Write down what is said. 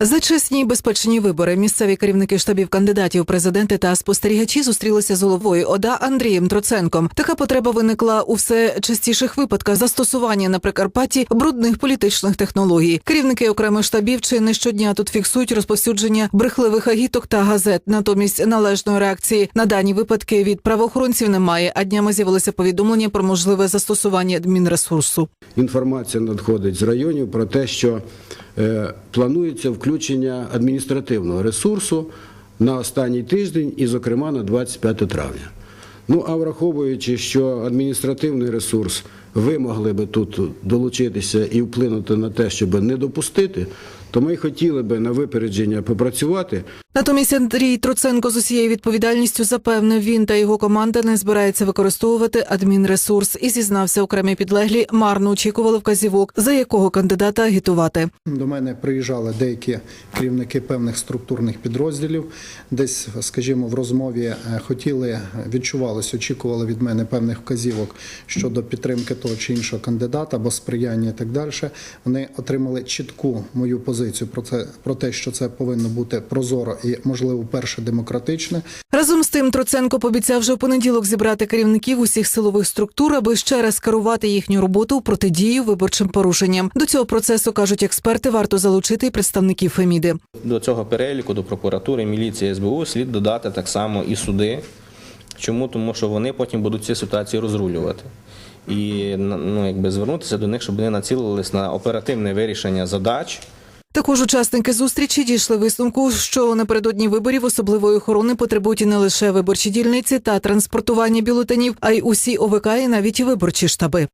За чесні й безпечні вибори місцеві керівники штабів кандидатів, президенти та спостерігачі зустрілися з головою ОДА Андрієм Троценком. Така потреба виникла у все частіших випадках застосування на Прикарпатті брудних політичних технологій. Керівники окремих штабів чи не щодня тут фіксують розповсюдження брехливих агіток та газет. Натомість належної реакції на дані випадки від правоохоронців немає. А днями з'явилося повідомлення про можливе застосування адмінресурсу. Інформація надходить з районів про те, що планується включення адміністративного ресурсу на останній тиждень і, зокрема, на 25 травня. Ну а враховуючи, що адміністративний ресурс ви могли би тут долучитися і вплинути на те, щоб не допустити, то ми хотіли би на випередження попрацювати. Натомість Андрій Троценко з усією відповідальністю запевнив, він та його команда не збирається використовувати адмінресурс і зізнався окремі підлеглі марно очікували вказівок, за якого кандидата агітувати. До мене приїжджали деякі керівники певних структурних підрозділів. Десь, скажімо, в розмові е, хотіли, відчувалось, очікували від мене певних вказівок щодо підтримки того чи іншого кандидата або сприяння і так далі. Вони отримали чітку мою позицію про це про те, що це повинно бути прозоро і, можливо, перше демократичне. Разом з тим Троценко пообіцяв вже у понеділок зібрати керівників усіх силових структур, аби ще раз керувати їхню роботу у протидію виборчим порушенням. До цього процесу кажуть експерти, варто залучити і представників Феміди. До цього переліку, до прокуратури, міліції, СБУ слід додати так само і суди. Чому? Тому що вони потім будуть ці ситуації розрулювати. І ну, якби звернутися до них, щоб вони націлились на оперативне вирішення задач. Також учасники зустрічі дійшли висновку, що напередодні виборів особливої охорони потребують і не лише виборчі дільниці та транспортування бюлетенів, а й усі ОВК і навіть виборчі штаби.